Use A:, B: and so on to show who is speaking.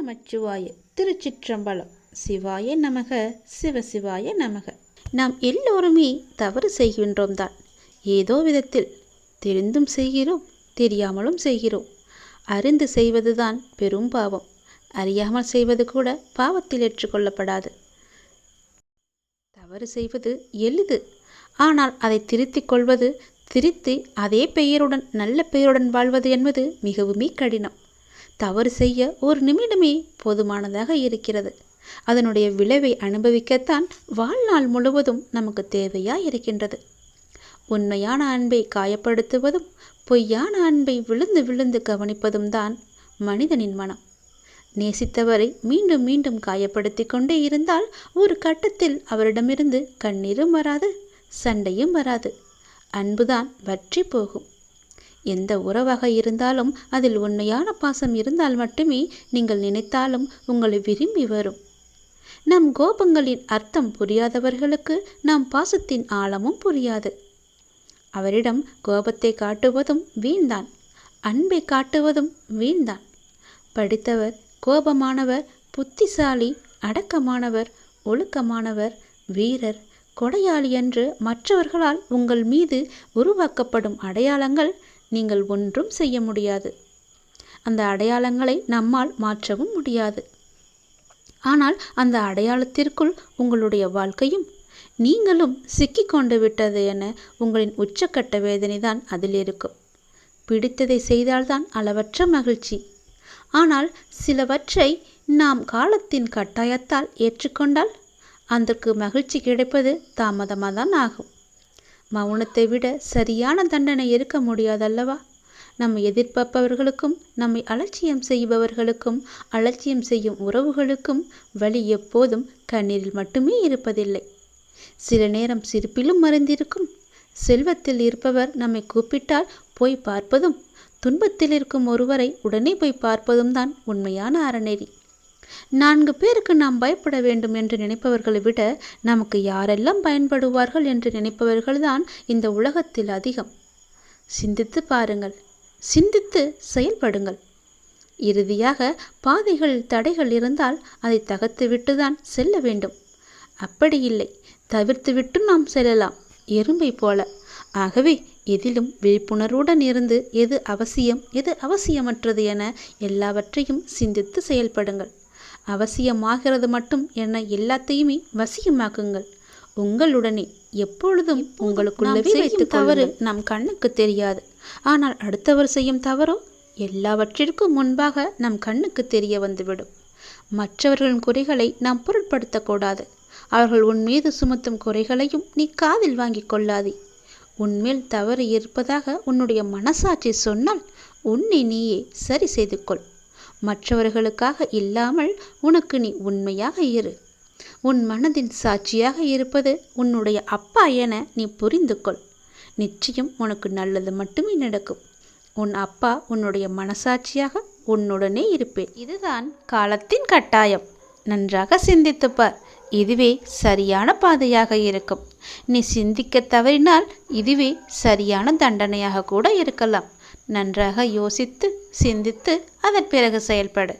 A: நமச்சிவாய திருச்சிற்றம்பலம். சிவாய நமக சிவசிவாய நமக. நாம் எல்லோருமே தவறு செய்கின்றோம் தான் ஏதோ விதத்தில் தெரிந்தும் செய்கிறோம் தெரியாமலும் செய்கிறோம். அறிந்து செய்வதுதான் பெரும் பாவம். அறியாமல் செய்வது கூட பாவத்தில் ஏற்றுக்கொள்ளப்படாது. தவறு செய்வது எளிது. ஆனால் அதை திருத்திக் கொள்வது திருத்தி அதே பெயருடன் நல்ல பெயருடன் வாழ்வது என்பது மிகவுமே கடினம். தவறு செய்ய ஒரு நிமிடமே போதுமானதாக இருக்கிறது. அதனுடைய விளைவை அனுபவிக்கத்தான் வாழ்நாள் முழுவதும் நமக்கு தேவையாக இருக்கின்றது. உண்மையான அன்பை காயப்படுத்துவதும் பொய்யான அன்பை விழுந்து விழுந்து கவனிப்பதும் தான் மனிதனின் மனம். நேசித்தவரை மீண்டும் மீண்டும் காயப்படுத்தி கொண்டே இருந்தால் ஒரு கட்டத்தில் அவரிடமிருந்து கண்ணீரும் வராது சண்டையும் வராது. அன்புதான் வற்றி போகும். எந்த உறவாக இருந்தாலும் அதில் உண்மையான பாசம் இருந்தால் மட்டுமே நீங்கள் நினைத்தாலும் உங்களை விரும்பி வரும். நம் கோபங்களின் அர்த்தம் புரியாதவர்களுக்கு நம் பாசத்தின் ஆழமும் புரியாது. அவரிடம் கோபத்தை காட்டுவதும் வீண்தான். அன்பை காட்டுவதும் வீண்தான். படித்தவர் கோபமானவர் புத்திசாலி அடக்கமானவர் ஒழுக்கமானவர் வீரர் கொடையாளி என்று மற்றவர்களால் உங்கள் மீது உருவாக்கப்படும் அடையாளங்கள் நீங்கள் ஒன்றும் செய்ய முடியாது. அந்த அடையாளங்களை நம்மால் மாற்றவும் முடியாது. ஆனால் அந்த அடையாளத்திற்குள் உங்களுடைய வாழ்க்கையும் நீங்களும் சிக்கிக்கொண்டு விட்டது என உங்களின் உச்சக்கட்ட வேதனை தான் அதில் இருக்கும். பிடித்ததை செய்தால்தான் அளவற்ற மகிழ்ச்சி. ஆனால் சிலவற்றை நாம் காலத்தின் கட்டாயத்தால் ஏற்றுக்கொண்டால் அதற்கு மகிழ்ச்சி கிடைப்பது தாமதமாக தான் ஆகும். மௌனத்தை விட சரியான தண்டனை இருக்க முடியாதல்லவா? நம்மை எதிர்பார்ப்பவர்களுக்கும் நம்மை அலட்சியம் செய்பவர்களுக்கும் அலட்சியம் செய்யும் உறவுகளுக்கும் வழி எப்போதும் கண்ணீரில் மட்டுமே இருப்பதில்லை. சில நேரம் சிரிப்பிலும் மறைந்திருக்கும். செல்வத்தில் இருப்பவர் நம்மை கூப்பிட்டால் போய் பார்ப்பதும் துன்பத்தில் இருக்கும் ஒருவரை உடனே போய் பார்ப்பதும் தான் உண்மையான அறநெறி. நான்கு பேருக்கு நாம் பயப்பட வேண்டும் என்று நினைப்பவர்களை விட நமக்கு யாரெல்லாம் பயன்படுவார்கள் என்று நினைப்பவர்கள்தான் இந்த உலகத்தில் அதிகம். சிந்தித்து பாருங்கள். சிந்தித்து செயல்படுங்கள். இறுதியாக பாதைகளில் தடைகள் இருந்தால் அதை தகர்த்துவிட்டு தான் செல்ல வேண்டும். அப்படி இல்லை. தவிர்த்துவிட்டு நாம் செல்லலாம். எறும்பை போல. ஆகவே எதிலும் விழிப்புணர்வுடன் இருந்து எது அவசியம் எது அவசியமற்றது என எல்லாவற்றையும் சிந்தித்து செயல்படுங்கள். அவசியமாகிறது மட்டும் என எல்லாத்தையுமே வசியமாக்குங்கள். உங்களுடனே எப்பொழுதும் உங்களுக்குள்ளவே வைத்துக் தவறு நம் கண்ணுக்கு தெரியாது. ஆனால் அடுத்தவர் செய்யும் தவறோ எல்லாவற்றிற்கும் முன்பாக நம் கண்ணுக்கு தெரிய வந்துவிடும். மற்றவர்களின் குறைகளை நாம் பொருட்படுத்தக்கூடாது அவர்கள் உன் மீது சுமத்தும் குறைகளையும் நீ காதில் வாங்கிக் கொள்ளாதே. உன்மேல் தவறு இருப்பதாக உன்னுடைய மனசாட்சி சொன்னால் உன்னை நீயே சரி செய்து கொள் மற்றவர்களுக்காக இல்லாமல் உனக்கு நீ உண்மையாக இரு. உன் மனதின் சாட்சியாக இருப்பது உன்னுடைய அப்பா என நீ புரிந்து கொள் நிச்சயம் உனக்கு நல்லது மட்டுமே நடக்கும். உன் அப்பா உன்னுடைய மனசாட்சியாக உன்னுடனே இருப்பேன். இதுதான் காலத்தின் கட்டாயம். நன்றாக சிந்தித்துப்பார். இதுவே சரியான பாதையாக இருக்கும். நீ சிந்திக்க தவறினால் இதுவே சரியான தண்டனையாக கூட இருக்கலாம். நன்றாக யோசித்து சிந்தித்து அதன் பிறகு செயல்படு.